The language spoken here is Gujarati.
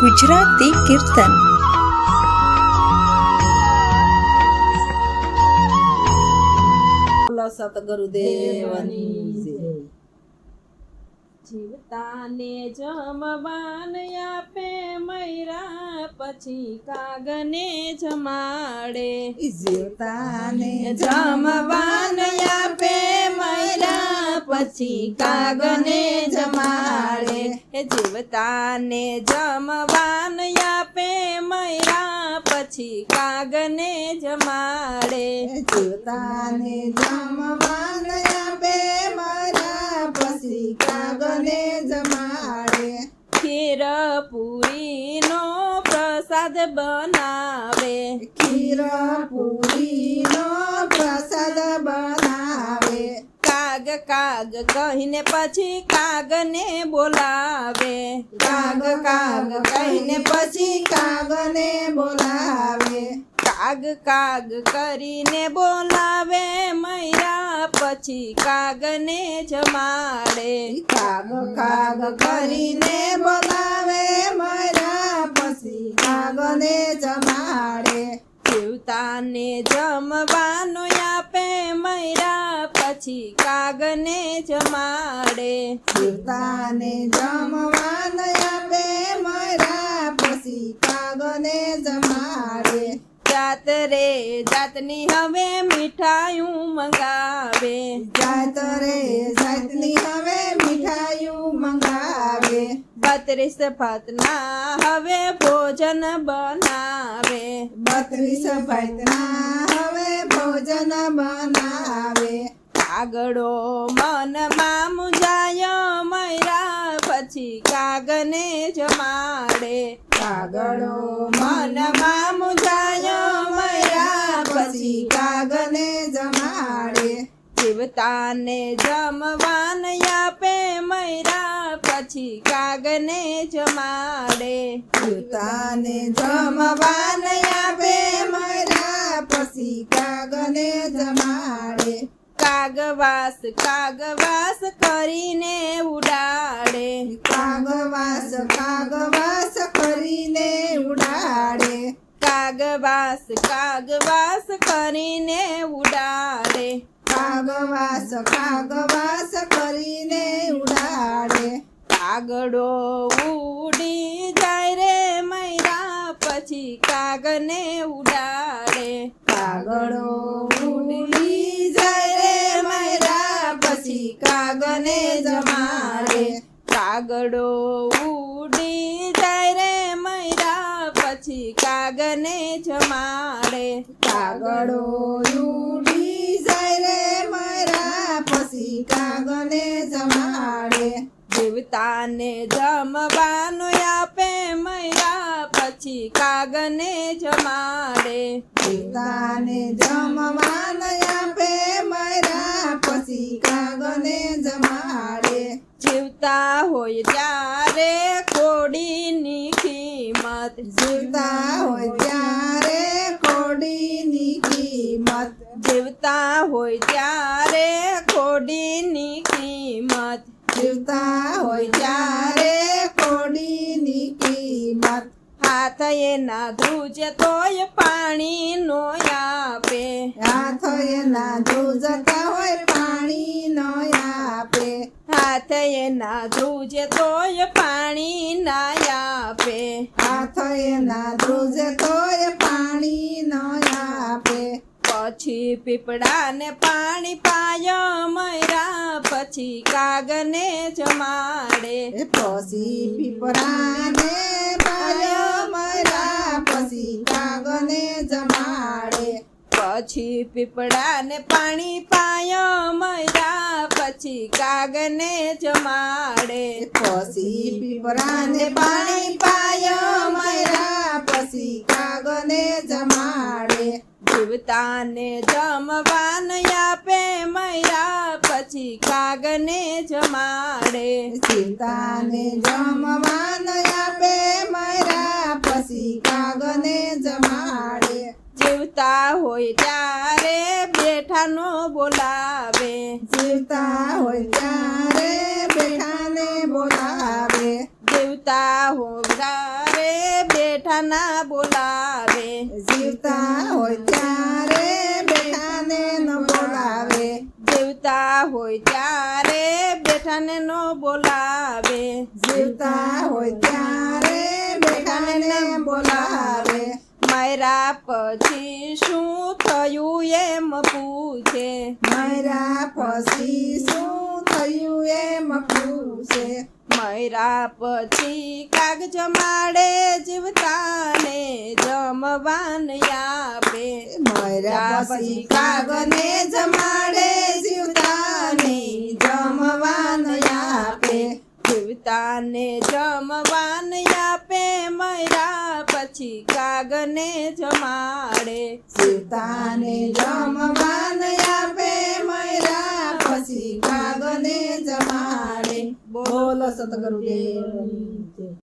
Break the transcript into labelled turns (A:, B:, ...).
A: ગુજરાતી કીર્તન.
B: સતગુરુદેવની
C: જીવતાને જમવાન આપે મૈરા પછી કાગને જમાડે.
B: જીવતાને
C: જમવાન આપે મૈરા પછી કાગને જમાડે. એ જીવતાને જમવાન આપે મૈરા પછી કાગને જમાડે.
B: જીવતાને જમવાન આપે મારા પછી કાગને જમાડે.
C: ખીર પૂરીનો પ્રસાદ બનાવે.
B: ખીર પૂરીનો પ્રસાદ બનાવે
C: કાગ કાગ કહીને પછી કાગને બોલાવે.
B: કાગ કાગ કહીને પછી કાગને બોલાવે.
C: કાગ કાગ કરીને બોલાવે મૈયા પછી કાગને જમાડે.
B: કાગ કાગ કરીને બોલાવે મૈયા પછી કાગને જમાડે.
C: જીવતાને જમવાનો મૈરા પછી કાગને જમાડે.
B: સુતાને જમવાન આપે મારા પછી કાગને જમાડે.
C: જાત રે જાતની હવે મીઠાયું મંગાવે.
B: જાત રે જાતની હવે મીઠાયું મંગાવે.
C: બત્રીસ ભાતના હવે ભોજન બનાવે.
B: બત્રીસ ભાતના હવે ભોજન બનાવે.
C: કાગડો મનમાં મુજાય મૈરા, પછી કાગને જમાડે
B: કાગડો
C: મનમાં મુજાય મૈરા,
B: પછી કાગને જમાડે
C: જીવતાને જમવાન આપે મૈરા, પછી કાગને જમાડે
B: જીવતાને જમવાન આપે મૈરા, પછી કાગને જમાડે
C: કાગવાસ કાગવાસ કરીને ઉડાડે.
B: કાગવાસ કાગવાસ કરીને ઉડાડે.
C: કાગવાસ કાગવાસ કરીને ઉડાડે.
B: કાગવાસ કાગવાસ કરીને ઉડાડે.
C: કાગડો ઉડી જાય રે મૈરા પછી કાગને ઉડાડે.
B: કાગડો ઉડી મારા કાગને જમાડે
C: કાગડો ઉડી જાય રે મૈરા પછી કાગને જમાડે
B: કાગડો ઉડી જાય રે મૈરા પછી કાગને જમાડે
C: જીવતાને જમવાનો આપે મૈરા પછી કાગને જમાડે
B: જીવતાને જમવાન
C: જીવતા હોય ત્યારે કોડીની કિંમત.
B: જીવતા હોય ત્યારે કોડીની કિંમત.
C: જીવતા હોય ત્યારે કોડીની કિંમત.
B: જીવતા હોય ત્યારે કોડીની કિંમત.
C: હાથ એના ધ્રુજ તોય પાણી નો આપે.
B: હાથ એના ધ્રુજતા હોય પાણી નો
C: હાથ એના ધ્રુજે તોય પાણી ના આપે.
B: હાથ એના ધ્રુજે તોય પાણી ન આપે.
C: પછી પીપળાને પાણી પાયો મૈરા પછી કાગને જમાડે.
B: પછી પીપળાને પાયો મરા પછી કાગને જમાડે.
C: પછી પીપળાને પાણી પાયો મૈરા પછી કાગને જમાડે
B: પછી પીપરાને પાણી પાયો મયરા. પછી કાગને જમાડે
C: જીવતાને જમવાન આપે મયરા. પછી કાગને જમાડે
B: સીતાને જમવાન આપે મયરા. પછી કાગને જમાડે
C: જીવતા હોય ત્યારે બેઠાનો બોલાવે.
B: જીવતા હોય ત્યારે બેઠાને બોલાવે.
C: જીવતા હોય ત્યારે બેઠાના બોલાવે.
B: જીવતા હોય ત્યારે બેઠાને ન બોલાવે.
C: જીવતા હોય ત્યારે બેઠાને ન બોલાવે.
B: જીવતા હોય ત્યારે બેઠાને ન બોલાવે.
C: માયરા પછી શું થયું એમ પૂછે
B: મારા પછી શું થયું એમ પૂછે
C: મયરા પછી કાગ જમાડે જીવતાને જમવાન આપે.
B: મારા પછી કાગને જમાડે જીવતાને જમવાન આપે.
C: જીવતાને જમવાન જમાડે.
B: સીતાને જમવાન આપે મૈરા પછી કાગને જમાડે. બોલો સતગુરુદેવ